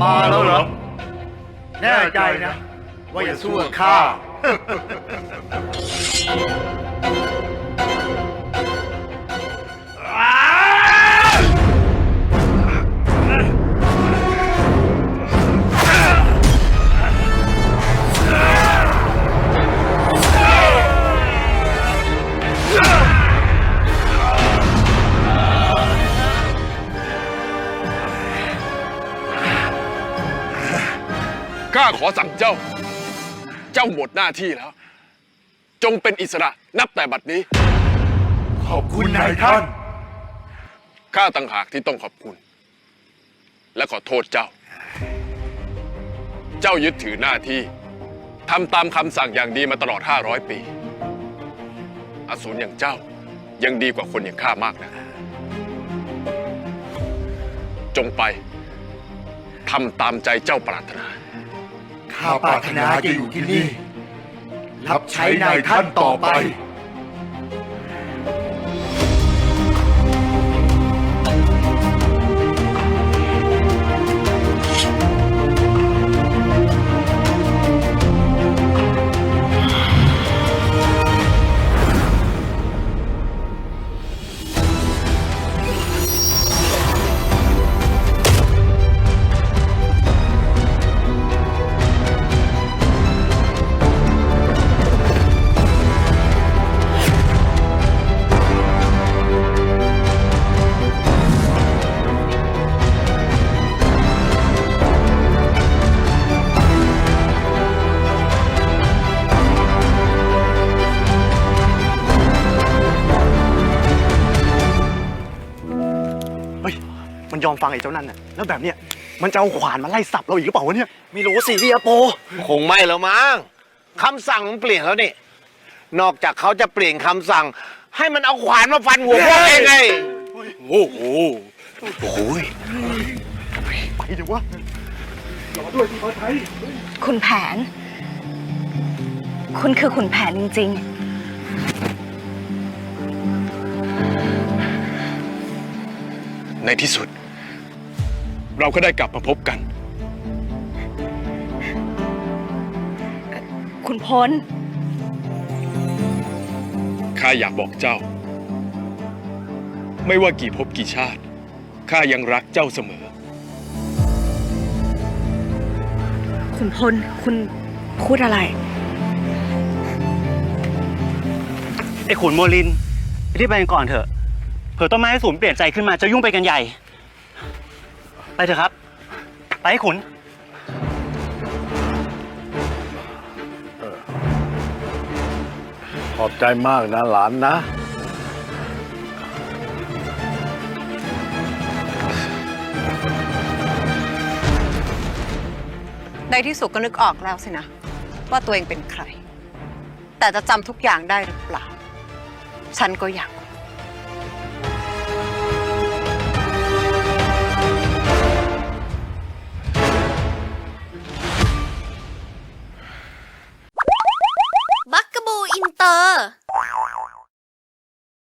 มาแล้วเหรอ แน่ใจนะ ว่าอย่าสู้กับข้า ข้าขอสั่งเจ้า เจ้าหมดหน้าที่แล้ว จงเป็นอิสระนับแต่บัดนี้ ขอบคุณนายท่าน ข้าต่างหากที่ต้องขอบคุณ และขอโทษเจ้า เจ้ายึดถือหน้าที่ทำตามคำสั่งอย่างดีมาตลอด 500 ปี อสูรอย่างเจ้ายังดีกว่าคนอย่างข้ามากนะ จงไปทำตามใจเจ้าปรารถนา ข้าปรารถนาจะอยู่ที่นี่ รับใช้นายท่านต่อไป มันยอมฟังไอ้เจ้านั่นน่ะแล้วแบบเนี้ยมันจะเอาขวานมาไล่สับเราอีกหรือเปล่าวะเนี่ยไม่รู้สิพี่อโป คงไม่แล้วมั้งคำสั่งมันเปลี่ยนแล้วนี่ นอกจากเขาจะเปลี่ยนคำสั่ง ให้มันเอาขวานมาฟันหัวพวกเองไง โอ้โหไปเดี๋ยววะคุณแผน คุณคือคุณแผนจริง ในที่สุด เราก็ได้กลับมาพบกันๆคุณพล ข้าอยากบอกเจ้า ไม่ว่ากี่ภพกี่ชาติ ข้ายังรักเจ้าเสมอ คุณพล คุณพูดอะไร ไอ้ขุนโมลินรีบไปกันก่อนเถอะ เผื่อต้นไม้สูญเปลี่ยนใจขึ้นมาจะยุ่งไปกันใหญ่ ไปเถอะครับ ไปให้ขุน ขอบใจมากนะหลานนะ ในที่สุดก็นึกออกแล้วสินะ ว่าตัวเองเป็นใคร แต่จะจำทุกอย่างได้หรือเปล่า ฉันก็อยากรู้